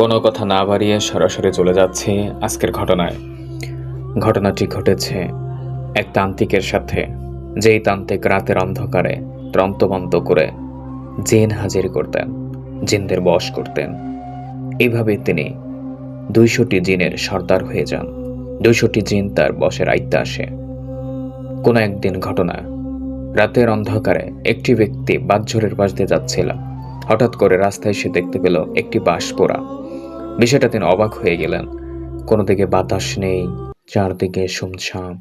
কোনো কথা না বাড়িয়ে সরাসরি চলে যাচ্ছি আজকের ঘটনায়। ঘটনাটি ঘটেছে এক তান্ত্রিকের সাথে, যেই তান্ত্রিক রাতের অন্ধকারে ত্রন্তবন্ত করে জেন হাজির করতেন, জিনদের বশ করতেন। এইভাবে তিনি দুইশোটি জিনের সর্দার হয়ে যান, দুইশোটি জিন তার বসের আয়ত্তে আসে। কোনো একদিন ঘটনা, রাতের অন্ধকারে একটি ব্যক্তি বাঁশঝোরের পাশ দিয়ে যাচ্ছিল। হঠাৎ করে রাস্তায় সে দেখতে পেল একটি বাঁশ পোড়া বিষয়টা তিনি অবাক হয়ে গেলেন। কোনো দিকে বাতাস নেই, চারদিকে শুমছাম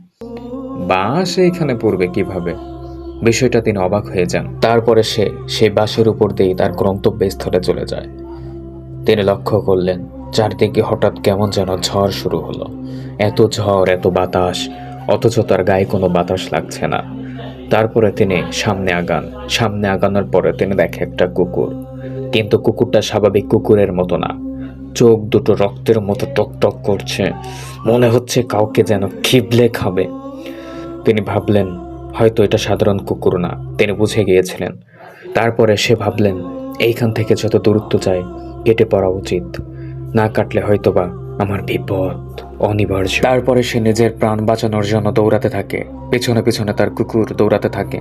বাঁশ এখানে পড়বে কীভাবে? বিষয়টা তিনি অবাক হয়ে যান। তারপরে সে সেই বাঁশের উপর দিয়েই তার গন্তব্যস্থলে চলে যায়। তিনি লক্ষ্য করলেন, চারদিকে হঠাৎ কেমন যেন ঝড় শুরু হলো। এত ঝড়, এত বাতাস, অথচ তার গায়ে কোনো বাতাস লাগছে না। তারপরে তিনি সামনে আগান, সামনে আগানোর পরে তিনি দেখে একটা কুকুর। কিন্তু কুকুরটা স্বাভাবিক কুকুরের মতো না। চোখ দুটো রক্তের মতো টকটক টক করছে। মনে হচ্ছে কাউকে যেন খিবলে খাবে। তিনি ভাবলেন, হয়তো এটা সাধারণ কুকুর না। তিনি বুঝে গিয়েছিলেন। তারপরে সে ভাবলেন, এইখান থেকে যত দূরত্ব যায়, কেটে পড়া উচিত। না কাটলে হয়তোবা আমার বিপদ। অনিবার্য। তারপরে সে নিজের প্রাণ বাঁচানোর জন্য দৌড়াতে থাকে। পেছনে পেছনে তার কুকুর দৌড়াতে থাকে।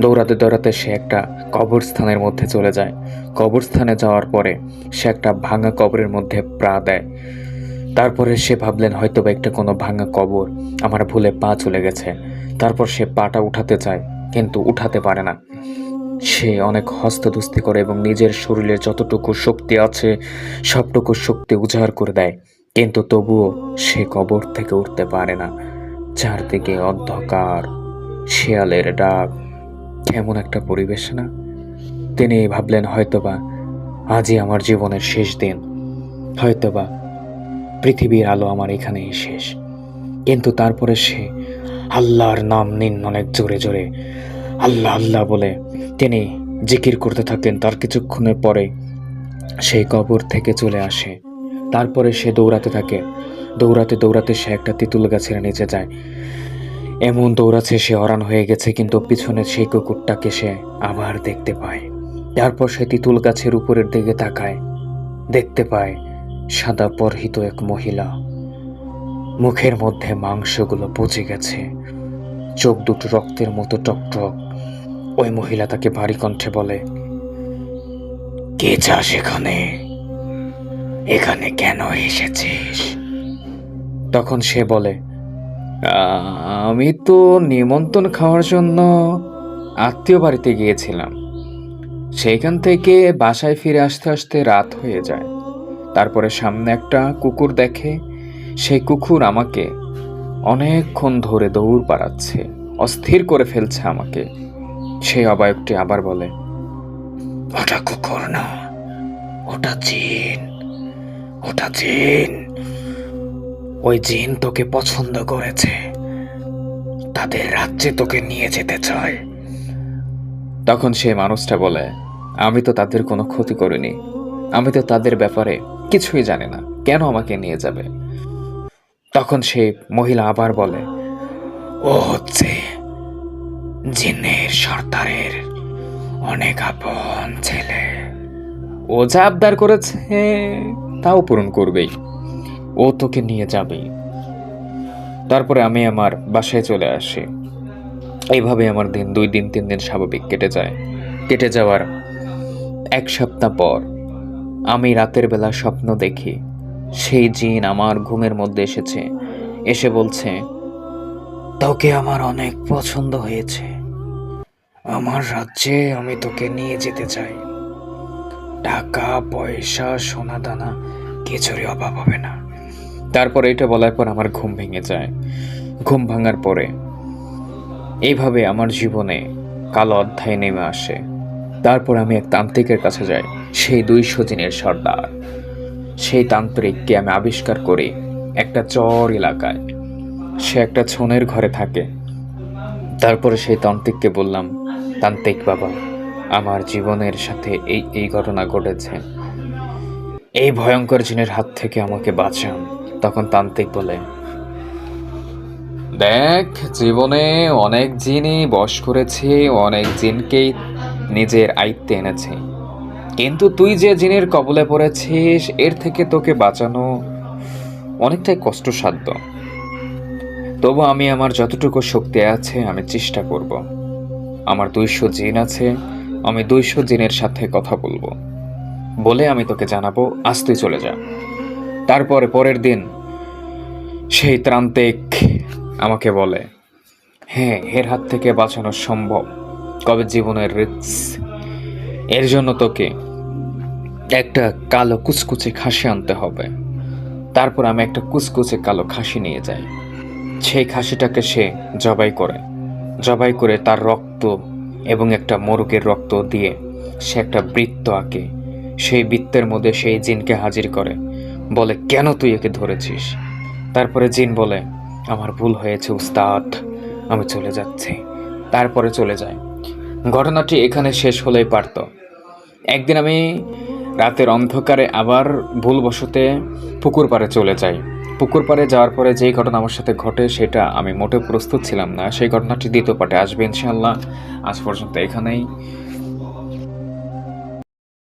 দৌড়াতে দৌড়াতে সে একটা কবরস্থানের মধ্যে চলে যায়। কবরস্থানে যাওয়ার পরে সে একটা ভাঙা কবরের মধ্যে প্রা দেয়। তারপরে সে ভাবলেন, হয়তোবা একটা কোনো ভাঙা কবর আমার ভুলে পা চলে গেছে। তারপর সে পাটা উঠাতে চায়, কিন্তু উঠাতে পারে না। সে অনেক হস্তদুস্তি করে এবং নিজের শরীরে যতটুকু শক্তি আছে, সবটুকু শক্তি উজাড় করে দেয়। কিন্তু তবুও সে কবর থেকে উঠতে পারে না। চারদিকে অন্ধকার, শেয়ালের ডাক, কেমন একটা পরিবেশ না? তিনি ভাবলেন, হয়তোবা আজই আমার জীবনের শেষ দিন। হয়তোবা পৃথিবীর আলো আমার এখানেই শেষ। কিন্তু তারপরে সে আল্লাহর নাম নিন অনেক জোরে জোরে আল্লাহ আল্লাহ বলে, তিনি জিকির করতে থাকেন, তার কিছুক্ষণের পরে সেই কবর থেকে চলে আসে। তারপরে সে দৌড়াতে থাকে। দৌড়াতে দৌড়াতে সে একটা তেঁতুল গাছের নিচে যায়। এমন দৌড়াচ্ছে সে অরান হয়ে গেছে, কিন্তু পিছনে সেই কুকুরটাকে সে আবার দেখতে পায়। তারপর সে তেঁতুল গাছের উপরের দিকে তাকায়। দেখতে পায় সাদা পরহিত এক মহিলা। মুখের মধ্যে মাংসগুলো পচে গেছে। চোখ দুটো রক্তের মতো টকটক ওই মহিলা তাকে ভারী কণ্ঠে বলে, কে চাস এখানে এখানে কেন এসেছিস? তখন সে বলে, আমি তো নিমন্ত্রণ খাওয়ার জন্য আত্মীয় বাড়িতে গিয়েছিলাম। সেইখান থেকে বাসায় ফিরে আসতে আসতে রাত হয়ে যায়। তারপরে সামনে একটা কুকুর দেখে, সেই কুকুর আমাকে অনেকক্ষণ ধরে দৌড় পাড়াচ্ছে অস্থির করে ফেলছে আমাকে। সেই অবায়কটি আবার বলে, ওটা কুকুর না, ওটা জিন ওটা জিন। ওই জিন তোকে পছন্দ করেছে। তাদের রাজ্যে তোকে নিয়ে যেতে চায়। তখন সে মানুষটা বলে আমি তো তাদের কোনো ক্ষতি করিনি। আমি তো তাদের ব্যাপারে কিছুই জানি না। কেন আমাকে নিয়ে যাবে? তখন সে মহিলা আবার বলে ও হচ্ছে জিনের সর্দারের অনেক আপন ছেলে। ও যা আবদার করেছে। তাও পূরণ করবেই। ও তোকে নিয়ে যাবেই তারপরে আমি আমার বাসায় চলে আসি। এইভাবে আমার দিন, দুই দিন, তিন দিন স্বাভাবিক কেটে যায়। কেটে যাওয়ার এক সপ্তাহ পর আমি রাতের বেলা স্বপ্ন দেখি। সেই জিন আমার ঘুমের মধ্যে এসেছে। এসে বলছে, তোকে আমার অনেক পছন্দ হয়েছে। আমার রাজ্যে আমি তোকে নিয়ে যেতে চাই। টাকা, পয়সা সোনা দানা কিছুরই অভাব হবে না। তারপর এটা বলার পর আমার ঘুম ভেঙে যায়। ঘুম ভাঙার পরে এইভাবে আমার জীবনে কালো অধ্যায় নেমে আসে। তারপর আমি এক তান্ত্রিকের কাছে যাই, সেই দুইশো দিনের সর্দার। সেই তান্ত্রিককে আমি আবিষ্কার করি একটা চর এলাকায়। সে একটা ছনের ঘরে থাকে। তারপরে সেই তান্ত্রিককে বললাম, তান্ত্রিক বাবা আমার জীবনের সাথে এই এই ঘটনা ঘটেছে। এই ভয়ঙ্কর জিনের হাত থেকে আমাকে বাঁচান, তখন তান্ত্রিক বলে, দেখ, জীবনে অনেক জিনই বশ করেছে, অনেক জিনকেই নিজের আয়ত্তে এনেছে। কিন্তু তুই যে জিনের কবলে পড়েছিস, এর থেকে তোকে বাঁচানো অনেকটাই কষ্টসাধ্য। তবু আমি আমার যতটুকু শক্তি আছে, আমি চেষ্টা করব। আমার দুইশো জিন আছে আমি দুইশো জিনের সাথে কথা বলব। বলে আমি তোকে জানাব, আজ তুই চলে যা। তারপরে পরের দিন সেই ত্রান্তিক আমাকে বলে হ্যাঁ এর হাত থেকে বাঁচানো সম্ভব। কবে জীবনের রিক্স এর জন্য তোকে একটা কালো কুচকুচে খাসি আনতে হবে। তারপর আমি একটা কুচকুচে কালো খাসি নিয়ে যাই। সেই খাসিটাকে সে জবাই করে জবাই করে তার রক্ত এবং একটা মোরগের রক্ত দিয়ে সে একটা বৃত্ত আঁকে। সেই বৃত্তের মধ্যে সেই জিনকে হাজির করে। বলে, কেন তুই একে ধরেছিস? তারপরে জিন বলে, আমার ভুল হয়েছে, উস্তাদ। আমি চলে যাচ্ছি। তারপরে চলে যায়। ঘটনাটি এখানে শেষ হলেই পারত। একদিন আমি রাতের অন্ধকারে আবার ভুলবশতে পুকুর পাড়ে চলে যাই। পুকুর পাড়ে যাওয়ার পরে যেই ঘটনা আমার সাথে ঘটে সেটা আমি মোটেও প্রস্তুত ছিলাম না। সেই ঘটনাটি দ্বিতীয় পাটে আসবে ইনশাল্লাহ আজ পর্যন্ত এখানেই।